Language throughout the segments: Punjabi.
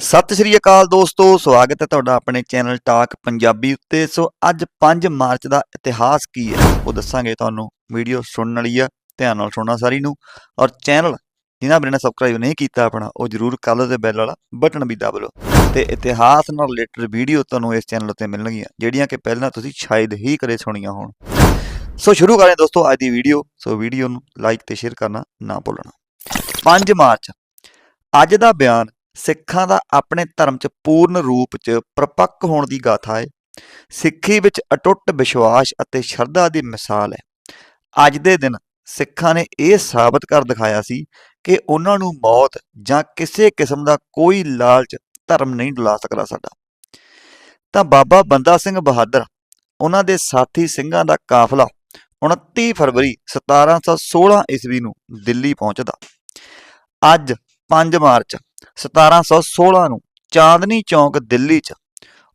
ਸਤਿ ਸ਼੍ਰੀ ਅਕਾਲ ਦੋਸਤੋ, ਸਵਾਗਤ ਹੈ ਤੁਹਾਡਾ ਆਪਣੇ ਚੈਨਲ ਟਾਕ ਪੰਜਾਬੀ ਉੱਤੇ। ਸੋ ਅੱਜ 5 ਮਾਰਚ ਦਾ ਇਤਿਹਾਸ ਕੀ ਹੈ, ਉਹ ਦੱਸਾਂਗੇ ਤੁਹਾਨੂੰ। ਵੀਡੀਓ ਸੁਣਨ ਵਾਲੀ ਆ, ਧਿਆਨ ਨਾਲ ਸੁਣਨਾ ਸਾਰੀ ਨੂੰ। ਔਰ ਚੈਨਲ ਜਿਨ੍ਹਾਂ ਵੀਰਾਂ ਨੇ ਸਬਸਕ੍ਰਾਈਬ ਨਹੀਂ ਕੀਤਾ ਆਪਣਾ, ਉਹ ਜਰੂਰ ਕਰ ਲਓ ਤੇ ਬੈਲ ਵਾਲਾ ਬਟਨ ਵੀ ਦਬ ਲਓ। ਤੇ ਇਤਿਹਾਸ ਨਾਲ ਰਿਲੇਟਡ ਵੀਡੀਓ ਤੁਹਾਨੂੰ ਇਸ ਚੈਨਲ ਉੱਤੇ ਮਿਲਣਗੀਆਂ, ਜਿਹੜੀਆਂ ਕਿ ਪਹਿਲਾਂ ਤੁਸੀਂ ਸ਼ਾਇਦ ਹੀ ਕਦੇ ਸੁਣੀਆਂ ਹੋਣ। ਸੋ ਸ਼ੁਰੂ ਕਰਾਂ ਦੋਸਤੋ ਅੱਜ ਦੀ ਵੀਡੀਓ ਸੋ ਵੀਡੀਓ ਨੂੰ ਲਾਈਕ ਤੇ ਸ਼ੇਅਰ ਕਰਨਾ ਨਾ ਭੁੱਲਣਾ। 5 ਮਾਰਚ। ਅੱਜ ਦਾ ਬਿਆਨ ਸਿੱਖਾਂ ਦਾ ਆਪਣੇ ਧਰਮ 'ਚ ਪੂਰਨ ਰੂਪ 'ਚ ਪ੍ਰਪੱਕ ਹੋਣ ਦੀ ਗਾਥਾ ਹੈ ਸਿੱਖੀ ਵਿੱਚ ਅਟੁੱਟ ਵਿਸ਼ਵਾਸ ਅਤੇ ਸ਼ਰਧਾ ਦੀ ਮਿਸਾਲ ਹੈ। ਅੱਜ ਦੇ ਦਿਨ ਸਿੱਖਾਂ ਨੇ ਇਹ ਸਾਬਤ ਕਰ ਦਿਖਾਇਆ ਸੀ ਕਿ ਉਹਨਾਂ ਨੂੰ ਮੌਤ ਜਾਂ ਕਿਸੇ ਕਿਸਮ ਦਾ ਕੋਈ ਲਾਲਚ ਧਰਮ ਨਹੀਂ ਡੁਲਾ ਸਕਦਾ ਸਾਡਾ। ਤਾਂ ਬਾਬਾ ਬੰਦਾ ਸਿੰਘ ਬਹਾਦਰ, ਉਹਨਾਂ ਦੇ ਸਾਥੀ ਸਿੰਘਾਂ ਦਾ ਕਾਫਲਾ 29 ਫਰਵਰੀ 1716 ਈਸਵੀ ਨੂੰ ਦਿੱਲੀ ਪਹੁੰਚਦਾ। ਅੱਜ 5 ਮਾਰਚ 1716 ਨੂੰ ਚਾਂਦਨੀ ਚੌਂਕ ਦਿੱਲੀ 'ਚ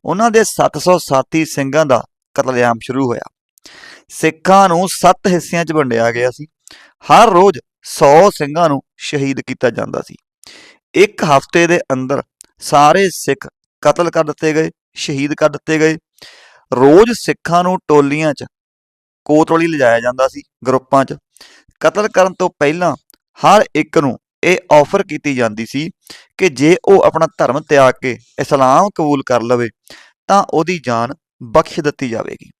ਉਹਨਾਂ ਦੇ 700 ਸਾਥੀ ਸਿੰਘਾਂ ਦਾ ਕਤਲੇਆਮ ਸ਼ੁਰੂ ਹੋਇਆ। ਸਿੱਖਾਂ ਨੂੰ 7 ਹਿੱਸਿਆਂ 'ਚ ਵੰਡਿਆ ਗਿਆ ਸੀ। ਹਰ ਰੋਜ਼ 100 ਸਿੰਘਾਂ ਨੂੰ ਸ਼ਹੀਦ ਕੀਤਾ ਜਾਂਦਾ ਸੀ। ਇੱਕ ਹਫ਼ਤੇ ਦੇ ਅੰਦਰ ਸਾਰੇ ਸਿੱਖ ਕਤਲ ਕਰ ਦਿੱਤੇ ਗਏ, ਸ਼ਹੀਦ ਕਰ ਦਿੱਤੇ ਗਏ। ਰੋਜ਼ ਸਿੱਖਾਂ ਨੂੰ ਟੋਲੀਆਂ 'ਚ ਕੋਤਵਾਲੀ ਲਿਜਾਇਆ ਜਾਂਦਾ ਸੀ, ਗਰੁੱਪਾਂ 'ਚ। ਕਤਲ ਕਰਨ ਤੋਂ ਪਹਿਲਾਂ ਹਰ ਇੱਕ ਨੂੰ ਇਹ ਆਫਰ ਕੀਤੀ ਜਾਂਦੀ ਸੀ ਕਿ ਜੇ ਉਹ ਆਪਣਾ ਧਰਮ ਤਿਆਗ ਕੇ ਇਸਲਾਮ ਕਬੂਲ ਕਰ ਲਵੇ, ਤਾਂ ਉਹਦੀ ਜਾਨ ਬਖਸ਼ ਦਿੱਤੀ ਜਾਵੇਗੀ।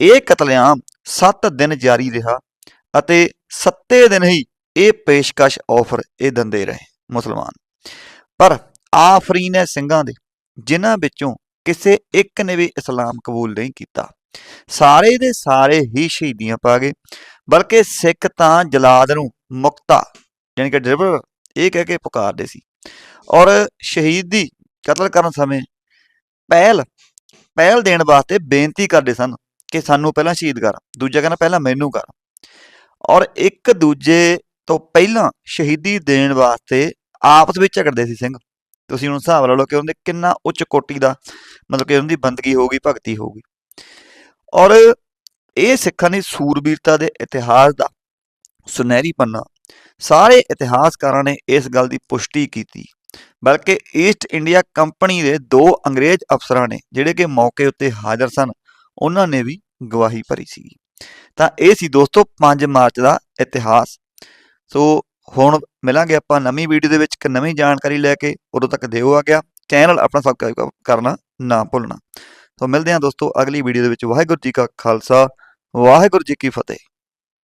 ਇਹ ਕਤਲੇਆਮ 7 ਦਿਨ ਜਾਰੀ ਰਿਹਾ ਅਤੇ 7 ਦਿਨ ਹੀ ਇਹ ਪੇਸ਼ਕਸ਼ ਆਫਰ ਇਹ ਦਿੰਦੇ ਰਹੇ ਮੁਸਲਮਾਨ। ਪਰ ਆਫਰੀਨ ਹੈ ਸਿੰਘਾਂ ਦੇ, ਜਿਨ੍ਹਾਂ ਵਿੱਚੋਂ ਕਿਸੇ ਇੱਕ ਨੇ ਵੀ ਇਸਲਾਮ ਕਬੂਲ ਨਹੀਂ ਕੀਤਾ, ਸਾਰੇ ਦੇ ਸਾਰੇ ਹੀ ਸ਼ਹੀਦੀਆਂ ਪਾ ਗਏ, ਬਲਕਿ ਸਿੱਖ ਤਾਂ ਜਲਾਦ ਨੂੰ ਮੁਕਤਾ ਯਾਨੀ ਕਿ ਡਿਲੀਵਰ ਇਹ ਕਹਿ ਕੇ ਪੁਕਾਰਦੇ ਸੀ। ਔਰ ਸ਼ਹੀਦੀ ਕਤਲ ਕਰਨ ਸਮੇਂ ਪਹਿਲ ਪਹਿਲ ਦੇਣ ਵਾਸਤੇ ਬੇਨਤੀ ਕਰਦੇ ਸਨ ਕਿ ਸਾਨੂੰ ਪਹਿਲਾਂ ਸ਼ਹੀਦ ਕਰ, ਦੂਜਾ ਕਹਿੰਦਾ ਪਹਿਲਾਂ ਮੈਨੂੰ ਕਰ। ਔਰ ਇੱਕ ਦੂਜੇ ਤੋਂ ਪਹਿਲਾਂ ਸ਼ਹੀਦੀ ਦੇਣ ਵਾਸਤੇ ਆਪਸ ਵਿੱਚ ਝਗੜਦੇ ਸੀ ਸਿੰਘ। ਤੁਸੀਂ ਹੁਣ ਹਿਸਾਬ ਲਾ ਲਓ ਕਿ ਉਹਦੇ ਕਿੰਨਾ ਉੱਚ ਕੋਟੀ ਦਾ ਮਤਲਬ ਕਿ ਉਹਦੀ ਬੰਦਗੀ ਹੋਊਗੀ ਭਗਤੀ ਹੋਊਗੀ ਔਰ ਇਹ ਸਿੱਖਾਂ ਦੀ ਸੂਰਬੀਰਤਾ ਦੇ ਇਤਿਹਾਸ ਦਾ ਸੁਨਹਿਰੀ ਪੰਨਾ ਸਾਰੇ ਇਤਿਹਾਸਕਾਰਾਂ ਨੇ ਇਸ ਗੱਲ ਦੀ ਪੁਸ਼ਟੀ ਕੀਤੀ, ਬਲਕਿ ਈਸਟ ਇੰਡੀਆ ਕੰਪਨੀ ਦੇ ਦੋ ਅੰਗਰੇਜ਼ ਅਫਸਰਾਂ ਨੇ, ਜਿਹੜੇ ਕਿ ਮੌਕੇ ਉੱਤੇ ਹਾਜ਼ਰ ਸਨ, ਉਹਨਾਂ ਨੇ ਵੀ ਗਵਾਹੀ ਭਰੀ ਸੀ ਤਾਂ ਇਹ ਸੀ ਦੋਸਤੋ 5 ਮਾਰਚ ਦਾ ਇਤਿਹਾਸ। ਸੋ ਹੁਣ ਮਿਲਾਂਗੇ ਆਪਾਂ ਨਵੀਂ ਵੀਡੀਓ ਦੇ ਵਿੱਚ ਇੱਕ ਨਵੀਂ ਜਾਣਕਾਰੀ ਲੈ ਕੇ, ਉਦੋਂ ਤੱਕ ਦਿਓ ਆ ਗਿਆ। ਚੈਨਲ ਆਪਣਾ ਸਬਸਕ੍ਰਾਈਬ ਕਰਨਾ ਨਾ ਭੁੱਲਣਾ। ਸੋ ਮਿਲਦੇ ਹਾਂ ਦੋਸਤੋ ਅਗਲੀ ਵੀਡੀਓ ਦੇ ਵਿੱਚ। ਵਾਹਿਗੁਰੂ ਜੀ ਕਾ ਖਾਲਸਾ, ਵਾਹਿਗੁਰੂ ਜੀ ਕੀ ਫਤਿਹ।